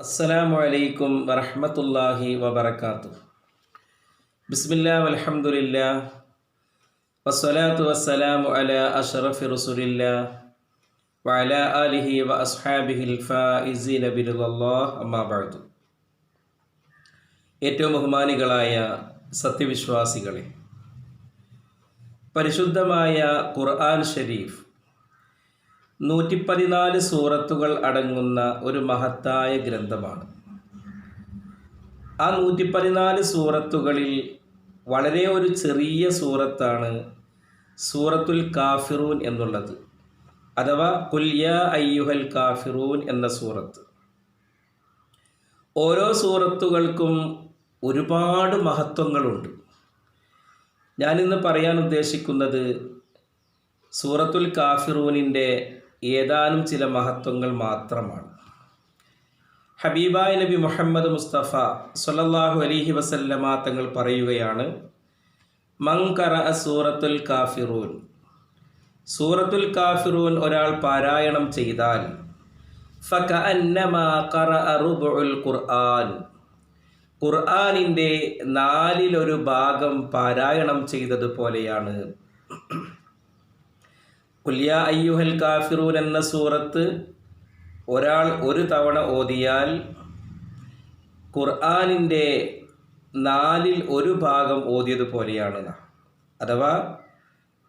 അസ്സലാമു അലൈക്കും വറഹമത്തല്ലാഹി വബർക്കാത്തു ബിസ്മില്ലാ വലഹമുല്ല വസ്സലാത്തു വസ്സലാമു അലാ അഷറഫി റസൂലില്ലാ വഅലാ ആലിഹി വ അസ്ഹാബിഹിൽ ഫായിസീന ബിറുല്ലാഹ് അമ്മാ ബഅദു. ഏറ്റവും ബഹുമാനികളായ സത്യവിശ്വാസികളെ പരിശുദ്ധമായ ഖുർആൻ ഷരീഫ് നൂറ്റി പതിനാല് സൂറത്തുകൾ അടങ്ങുന്ന ഒരു മഹത്തായ ഗ്രന്ഥമാണ്. ആ നൂറ്റി പതിനാല് സൂറത്തുകളിൽ വളരെ ഒരു ചെറിയ സൂറത്താണ് സൂറത്തുൽ കാഫിറൂൻ എന്നുള്ളത്. അഥവാ കുല്യ അയ്യുഹൽ കാഫിറൂൻ എന്ന സൂറത്ത്. ഓരോ സൂറത്തുകൾക്കും ഒരുപാട് മഹത്വങ്ങളുണ്ട്. ഞാനിന്ന് പറയാൻ ഉദ്ദേശിക്കുന്നത് സൂറത്തുൽ കാഫിറൂനിന്റെ ഏതാനും ചില മഹത്വങ്ങൾ മാത്രമാണ്. ഹബീബായ നബി മുഹമ്മദ് മുസ്തഫ സല്ലല്ലാഹു അലൈഹി വസല്ലമ തങ്ങൾ പറയുകയാണ് മങ്കറ സൂറത്തുൽ കാഫിറൂൻ. സൂറത്തുൽ കാഫിറൂൻ ഒരാൾ പാരായണം ചെയ്താൽ ഖുർആൻ. ഖുർആനിന്റെ നാലിലൊരു ഭാഗം പാരായണം ചെയ്തതുപോലെയാണ് കുല്യ അയ്യുഹൽ കാഫിറൂൻ എന്ന സൂറത്ത് ഒരാൾ ഒരു തവണ ഓതിയാൽ ഖുർആാനിന്റെ നാലിൽ ഒരു ഭാഗം ഓതിയതുപോലെയാണ് അഥവാ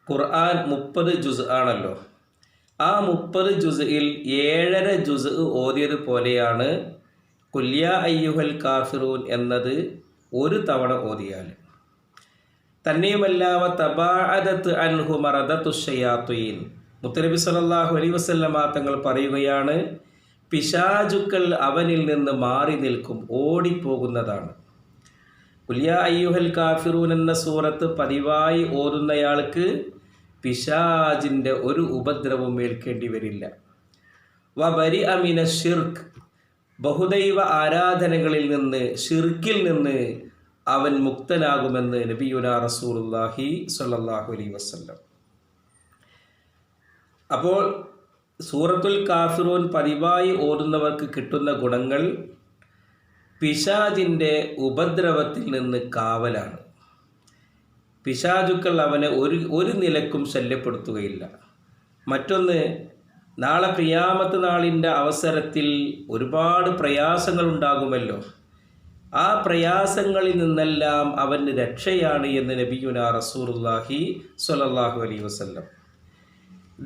ഖുർആൻ മുപ്പത് ജുസ് ആണല്ലോ. ആ മുപ്പത് ജുസിൽ ഏഴര ജുസ് ഓതിയതുപോലെയാണ് കുല്യ അയ്യുഹൽ കാഫിറൂൻ എന്നത് ഒരു തവണ ഓതിയാൽ. തന്നെയുമല്ല തബാഅദത്ത് അൻഹു മറദത്തു ഷയാത്തുയീൻ മുത്തനബി സല്ലല്ലാഹു അലൈഹി വസല്ലമ തങ്ങൾ പറയുകയാണ് പിശാചുക്കൾ അവനിൽ നിന്ന് മാറി നിൽക്കും ഓടിപ്പോകുന്നതാണ്. കുല്യ അയ്യുഹൽ കാഫിറൂൻ എന്ന സൂറത്ത് പതിവായി ഓതുന്നയാൾക്ക് പിശാജിന്റെ ഒരു ഉപദ്രവം ഏൽക്കേണ്ടി വരില്ല. വബരി അമിന ഷിർക്ക് ബഹുദൈവ ആരാധനകളിൽ നിന്ന് ഷിർക്കിൽ നിന്ന് അവൻ മുക്തനാകുമെന്ന് നബിയുന റസൂലുല്ലാഹി സ്വല്ലല്ലാഹു അലൈ വസല്ലം. അപ്പോൾ സൂറത്തുൽ കാഫിറൂൻ പതിവായി ഓടുന്നവർക്ക് കിട്ടുന്ന ഗുണങ്ങൾ പിശാജിന്റെ ഉപദ്രവത്തിൽ നിന്ന് കാവലാണ്. പിശാജുക്കൾ അവനെ ഒരു ഒരു നിലക്കും ശല്യപ്പെടുത്തുകയില്ല. മറ്റൊന്ന് നാളെ ക്രിയാമത്ത് നാളിന്റെ അവസരത്തിൽ ഒരുപാട് പ്രയാസങ്ങൾ ഉണ്ടാകുമല്ലോ ആ പ്രയാസങ്ങളിൽ നിന്നെല്ലാം അവന് രക്ഷയാണ് എന്ന് നബിയുന റസൂർല്ലാഹി സ്വലല്ലാഹു അലൈ വസ്ല്ലം.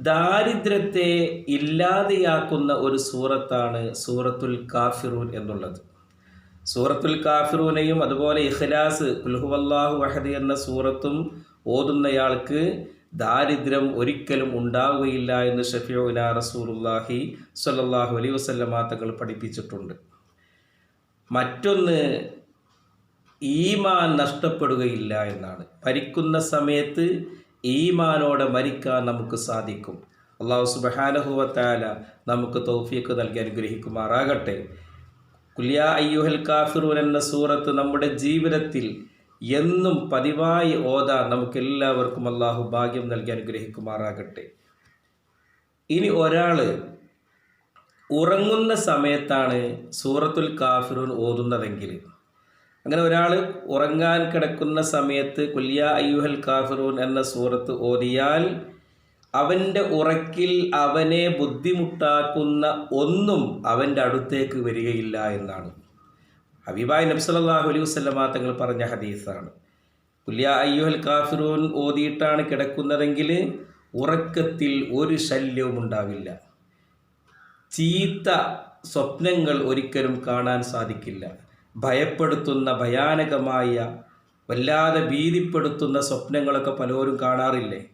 ദാരിദ്ര്യത്തെ ഇല്ലാതെയാക്കുന്ന ഒരു സൂറത്താണ് സൂറത്തുൽ കാഫിറൂൻ എന്നുള്ളത്. സൂറത്തുൽ കാഫിറൂനെയും അതുപോലെ ഇഖ്ലാസ് കുൽഹുവല്ലാഹു വഹദ് എന്ന സൂറത്തും ഓതുന്നയാൾക്ക് ദാരിദ്ര്യം ഒരിക്കലും ഉണ്ടാവുകയില്ല എന്ന് ഷഫിയുന റസൂലുല്ലാഹി സ്വല്ലല്ലാഹു അലൈഹി വസല്ലമ തങ്ങൾ പഠിപ്പിച്ചിട്ടുണ്ട്. മറ്റൊന്ന് ഈമാൻ നഷ്ടപ്പെടുകയില്ല എന്നാണ്. മരിക്കുന്ന സമയത്ത് ഈമാനോടെ മരിക്കാൻ നമുക്ക് സാധിക്കും. അള്ളാഹു സുബഹാനഹുവത്താല നമുക്ക് തൗഫീക്ക് നൽകി അനുഗ്രഹിക്കുമാറാകട്ടെ. കുല്യ അയ്യുഹൽ കാഫിറൂൻ എന്ന സൂറത്ത് നമ്മുടെ ജീവിതത്തിൽ എന്നും പതിവായി ഓതാൻ നമുക്ക് എല്ലാവർക്കും അള്ളാഹു ഭാഗ്യം നൽകി അനുഗ്രഹിക്കുമാറാകട്ടെ. ഇനി ഒരാൾ ഉറങ്ങുന്ന സമയത്താണ് സൂറത്തുൽ കാഫിറൂൻ ഓതുന്നതെങ്കിൽ. അങ്ങനെ ഒരാൾ ഉറങ്ങാൻ കിടക്കുന്ന സമയത്ത് കുല്യ അയ്യുഹൽ കാഫിറൂൻ എന്ന സൂറത്ത് ഓതിയാൽ അവന്റെ ഉറക്കിൽ അവനെ ബുദ്ധിമുട്ടാക്കുന്ന ഒന്നും അവന്റെ അടുത്തേക്ക് വരികയില്ല എന്നാണ്. ഹബീബായ് നബ്സലാഹു അലൈഹി വസ്ലമാ തങ്ങൾ പറഞ്ഞ ഹദീസാണ്. കുല്യ അയ്യുഹൽ കാഫിറൂൻ ഓതിയിട്ടാണ് കിടക്കുന്നതെങ്കിൽ ഉറക്കത്തിൽ ഒരു ശല്യവും ഉണ്ടാവില്ല. ചീത്ത സ്വപ്നങ്ങൾ ഒരിക്കലും കാണാൻ സാധിക്കില്ല. ഭയപ്പെടുത്തുന്ന ഭയാനകമായ വല്ലാതെ ഭീതിപ്പെടുത്തുന്ന സ്വപ്നങ്ങളൊക്കെ പലരും കാണാറില്ലേ?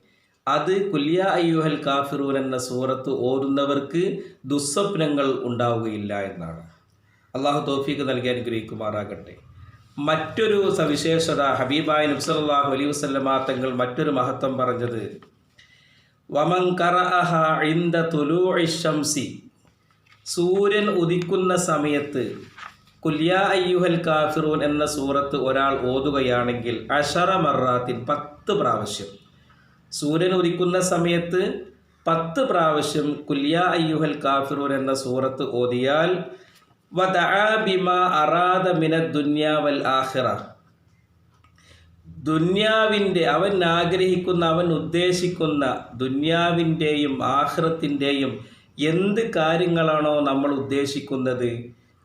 അത് കുല്യ അയ്യുഹൽ കാഫിറൂൻ എന്ന സൂറത്ത് ഓതുന്നവർക്ക് ദുസ്വപ്നങ്ങൾ ഉണ്ടാവുകയില്ല എന്നാണ്. അള്ളാഹു തോഫീക്ക് നൽകി അനുഗ്രഹിക്കുമാറാകട്ടെ. മറ്റൊരു സവിശേഷത ഹബീബായ നബ്സല്ലാഹു അലി വസ്ലമാ തങ്ങൾ മറ്റൊരു മഹത്വം പറഞ്ഞത് വമൻ ശംസി സൂര്യൻ ഉദിക്കുന്ന സമയത്ത് കുല്യാ അയ്യുഹൽ കാഫിറൂൻ എന്ന സൂറത്ത് ഒരാൾ ഓതുകയാണെങ്കിൽ അഷറ മറാത്തിൻ പത്ത് പ്രാവശ്യം. സൂര്യൻ ഉദിക്കുന്ന സമയത്ത് പത്ത് പ്രാവശ്യം കുല്യാ അയ്യുഹൽ കാഫിറൂൻ എന്ന സൂറത്ത് ഓതിയാൽ വദആ ബിമാ അറാദ മിന ആഖിറ ദുന്യാവിന്റെ അവൻ ആഗ്രഹിക്കുന്ന അവൻ ഉദ്ദേശിക്കുന്ന ദുന്യാവിന്റെയും ആഹ്റത്തിന്റെയും എന്ത് കാര്യങ്ങളാണോ നമ്മൾ ഉദ്ദേശിക്കുന്നത്?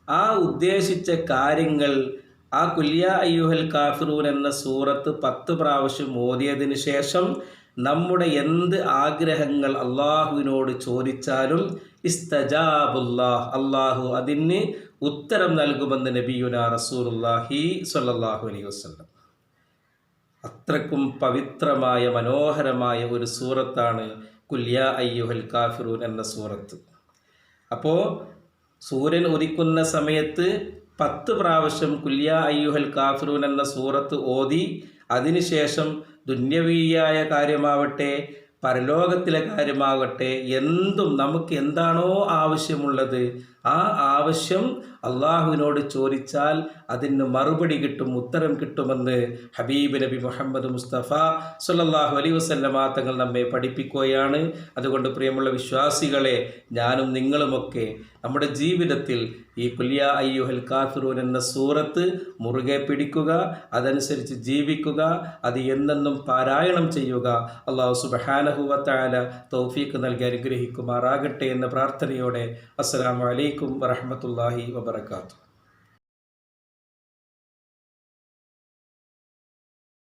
ആ ഉദ്ദേശിച്ച കാര്യങ്ങൾ ആ കുല്യ അയ്യുഹൽ കാഫിറൂൻ എന്ന സൂറത്ത് പത്ത് പ്രാവശ്യം ഓതിയതിനു ശേഷം നമ്മുടെ എന്ത് ആഗ്രഹങ്ങൾ അള്ളാഹുവിനോട് ചോദിച്ചാലും ഇസ്തജാബുല്ലാഹ് അള്ളാഹു അതിന് ഉത്തരം നൽകുമെന്ന് നബിയുന റസൂലുല്ലാഹി സ്വല്ലല്ലാഹു അലൈഹി വസ്ലം അത്രക്കും പവിത്രമായ മനോഹരമായ ഒരു സൂറത്താണ് കുല്യ അയ്യുഹൽ കാഫിറൂൻ എന്ന സൂറത്ത്. അപ്പോൾ സൂര്യൻ ഉദിക്കുന്ന സമയത്ത് പത്ത് പ്രാവശ്യം കുല്യ അയ്യുഹൽ കാഫിറൂൻ എന്ന സൂറത്ത് ഓതി അതിനുശേഷം ദുന്യവീയായ കാര്യമാവട്ടെ പരലോകത്തിലെ കാര്യമാകട്ടെ എന്തും നമുക്ക് എന്താണോ ആവശ്യമുള്ളത് ആ ആവശ്യം അള്ളാഹുവിനോട് ചോദിച്ചാൽ അതിന് മറുപടി കിട്ടും ഉത്തരം കിട്ടുമെന്ന് ഹബീബ് നബി മുഹമ്മദ് മുസ്തഫ സല്ലല്ലാഹു അലൈഹി വസല്ലമ തങ്ങൾ നമ്മെ പഠിപ്പിക്കുകയാണ്. അതുകൊണ്ട് പ്രിയമുള്ള വിശ്വാസികളെ ഞാനും നിങ്ങളുമൊക്കെ നമ്മുടെ ജീവിതത്തിൽ ഈ കുല്യ അയ്യുഹൽ കാഫിറൂൻ എന്ന സൂറത്ത് മുറുകെ പിടിക്കുക അതനുസരിച്ച് ജീവിക്കുക അത് എന്നെന്നും പാരായണം ചെയ്യുക. അള്ളാഹു സുബഹാനഹുവത്തായ തൗഫീക്ക് നൽകി അനുഗ്രഹിക്കുമാറാകട്ടെ എന്ന പ്രാർത്ഥനയോടെ അസ്സാം വലൈക്കും വറഹമത്തല്ലാഹി വബർക്കാത്തു